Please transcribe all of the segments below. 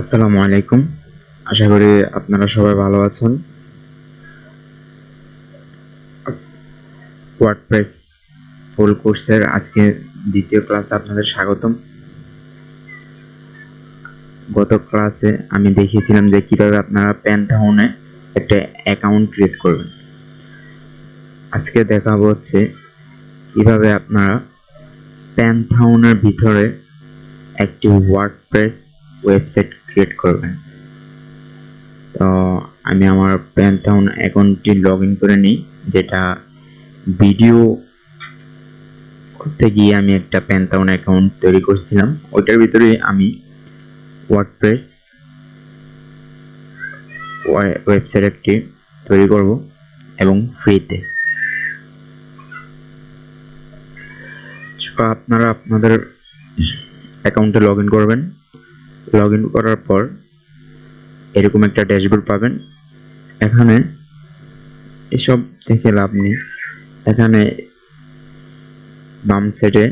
আসসালামু আলাইকুম। আশা করি আপনারা সবাই ভালো আছেন। ওয়ার্ডপ্রেস ফুল কোর্সের আজকে দ্বিতীয় ক্লাসে আপনাদের স্বাগতম। গত ক্লাসে আমি দেখিয়েছিলাম যে কীভাবে আপনারা প্যান্টাউনে একটা অ্যাকাউন্ট ক্রিয়েট করবেন। আজকে দেখাবো হচ্ছে কীভাবে আপনারা প্যান্থাউনের ভিতরে একটি ওয়ার্ডপ্রেস ওয়েবসাইট ক্রিয়েট করবেন। তো আমি আমার প্যান্থাউন অ্যাকাউন্টটি লগ ইন করে নিই, যেটা ভিডিও করতে গিয়ে আমি একটা প্যান্থাউন অ্যাকাউন্ট তৈরি করছিলাম। ওইটার ভিতরে আমি ওয়ার্ডপ্রেস ওয়েবসাইট একটি তৈরি করব এবং ফ্রিতে আপনারা আপনাদের অ্যাকাউন্টে লগ করবেন। লগ করার পর এরকম একটা ড্যাশবোর্ড পাবেন। এখানে এসব দেখে লাভ নেই। এখানে বাম সাইডে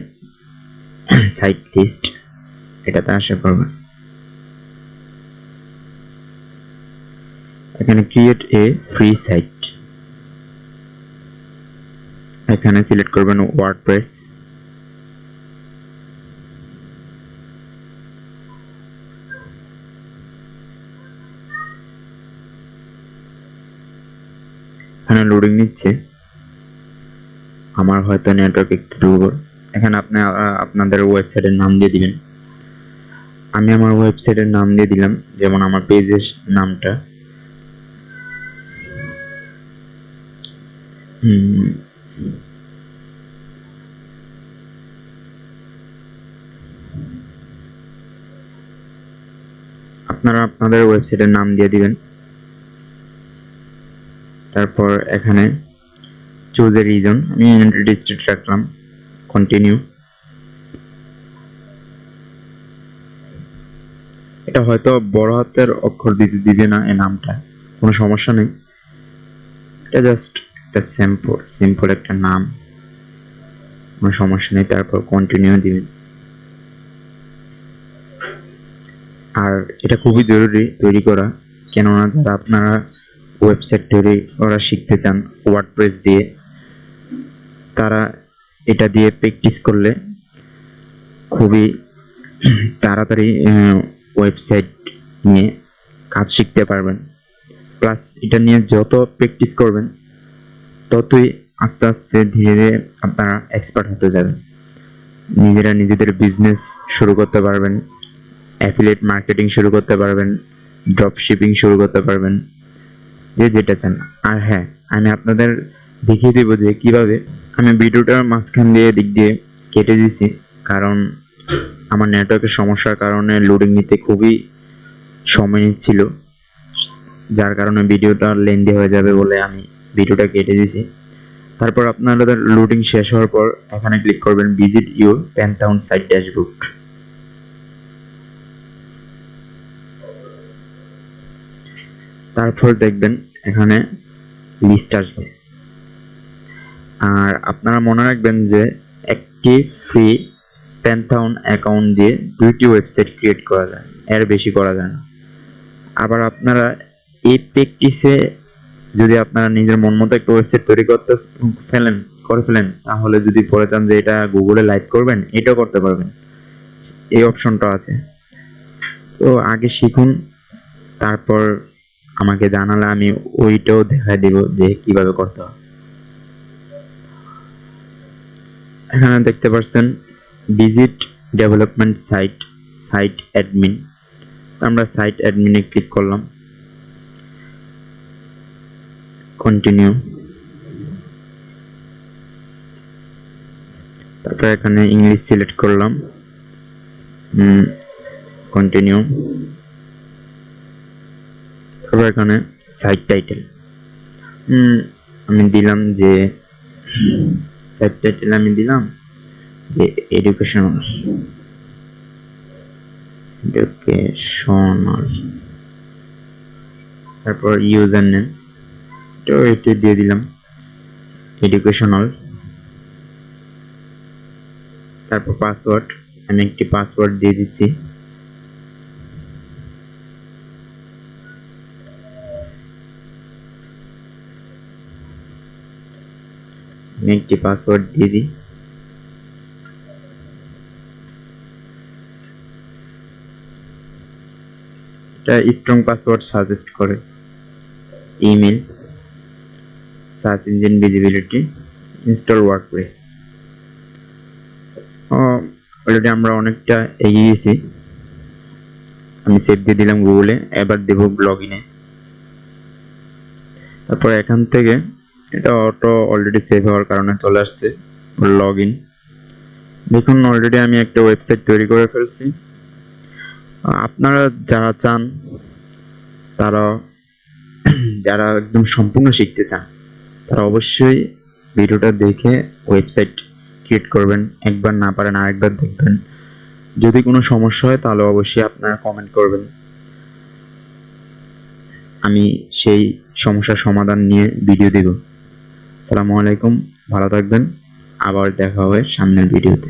সাইট লিস্ট এটাতে আশা করবেন এখানে ক্রিয়েট এ ফ্রি সাইট এখানে সিলেক্ট করবেন ওয়ার্ডপ্রেস এখানে লোডিং নিচ্ছে। আমার হয়তো নেটওয়ার্ক একটু দুর্বল। এখানে আপনি, আপনাদের ওয়েবসাইটের নাম দিয়ে দিবেন। আমি আমার ওয়েবসাইটের নাম দিয়ে দিলাম, যেমন আমার পেজের নামটা। আপনারা আপনাদের ওয়েবসাইটের নাম দিয়ে দিবেন। তারপর এখানে চুজ এ রিজন আমি ইউনাইটেড স্টেট রাখলাম কন্টিনিউ এটা হয়তো বড় হাতের অক্ষর দিতে দিবে না এই নামটা, কোনো সমস্যা নেই। এটা জাস্ট একটা সিম্পল সিম্পল একটা নাম, কোনো সমস্যা নেই, তারপর কন্টিনিউ দিবেন আর এটা খুবই জরুরি তৈরি করা, কেননা যারা আপনারা ওয়েবসাইট তৈরি করা শিখতে চান ওয়ার্ডপ্রেস দিয়ে, তারা এটা দিয়ে প্র্যাকটিস করলে খুবই তাড়াতাড়ি ওয়েবসাইট নিয়ে কাজ শিখতে পারবেন। প্লাস এটা নিয়ে যত প্র্যাকটিস করবেন, ততই আস্তে আস্তে ধীরে ধীরে আপনারা এক্সপার্ট হতে যাবেন। নিজেরা নিজেদের বিজনেস শুরু করতে পারবেন অ্যাফিলিয়েট মার্কেটিং শুরু করতে পারবেন ড্রপ শিপিং শুরু করতে পারবেন। যে যেটা চান আর হ্যাঁ আমি আপনাদের দেখিয়ে দেবো যে কীভাবে আমি ভিডিওটার মাঝখান দিয়ে দিক দিয়ে কেটে দিছি। কারণ আমার নেটওয়ার্কের সমস্যার কারণে লোডিং নিতে খুবই সময় নিচ্ছিল। যার কারণে ভিডিওটা লেন্দি হয়ে যাবে বলে আমি ভিডিওটা কেটে দিছি। তারপর আপনাদের লোডিং শেষ হওয়ার পর এখানে ক্লিক করবেন ভিজিট ইউর প্যান্টাউন সাইট ড্যাশবোর্ড তারপর দেখবেন এখানে লিস্ট আসবে। আর আপনারা মনে রাখবেন যে একটি ফ্রি প্যান্থাউন অ্যাকাউন্ট দিয়ে দুইটি ওয়েবসাইট ক্রিয়েট করা যায়, এর বেশি করা যায় না। আবার আপনারা এই প্র্যাকটিসে যদি আপনারা নিজের মন মতো একটা ওয়েবসাইট তৈরি করতে ফেলেন, করে ফেলেন, তাহলে যদি পরে চান যে এটা গুগলে লাইভ করবেন, এটাও করতে পারবেন। এই অপশনটা আছে। তো আগে শিখুন, তারপর আমাকে জানালে আমি ওইটাও দেখাই দিব যে কীভাবে করতে হয়। এখানে দেখতে পাচ্ছেন visit development site site admin. আমরা সাইট অ্যাডমিনে ক্লিক করলাম। কন্টিনিউ। তারপর এখানে ইংলিশ সিলেক্ট করলাম। কন্টিনিউ। তারপর এখানে সাইট টাইটেল আমি দিলাম যে সাইট টাইটেল আমি দিলাম যে এডুকেশনাল এডুকেশনাল তারপর ইউজার নেম তো এটি দিয়ে দিলাম এডুকেশনাল তারপর পাসওয়ার্ড আমি একটি পাসওয়ার্ড দিয়ে দিচ্ছি। আমি একটি পাসওয়ার্ড দিয়ে দিই এটা স্ট্রং পাসওয়ার্ড সাজেস্ট করে। Email search engine visibility install WordPress already আমরা অনেকটা এগিয়ে গেছি। আমি সেভ দিয়ে দিলাম গুগলে এবার দেব ব্লগ ইনে তারপর এখান থেকে এটা অটো অলরেডি সেভ হওয়ার কারণে চলে আসছে লগ ইন দেখুন অলরেডি আমি একটা ওয়েবসাইট তৈরি করে ফেলছি। আপনারা যারা চান, তারা যারা একদম সম্পূর্ণ শিখতে চান, তারা অবশ্যই ভিডিওটা দেখে ওয়েবসাইট ক্রিয়েট করবেন। একবার না পারেন, আরেকবার দেখবেন। যদি কোনো সমস্যা হয়, তাহলে অবশ্যই আপনারা কমেন্ট করবেন। আমি সেই সমস্যার সমাধান নিয়ে ভিডিও দেব। আসসালামু আলাইকুম ভালো থাকবেন। আবার দেখা হবে সামনের ভিডিওতে।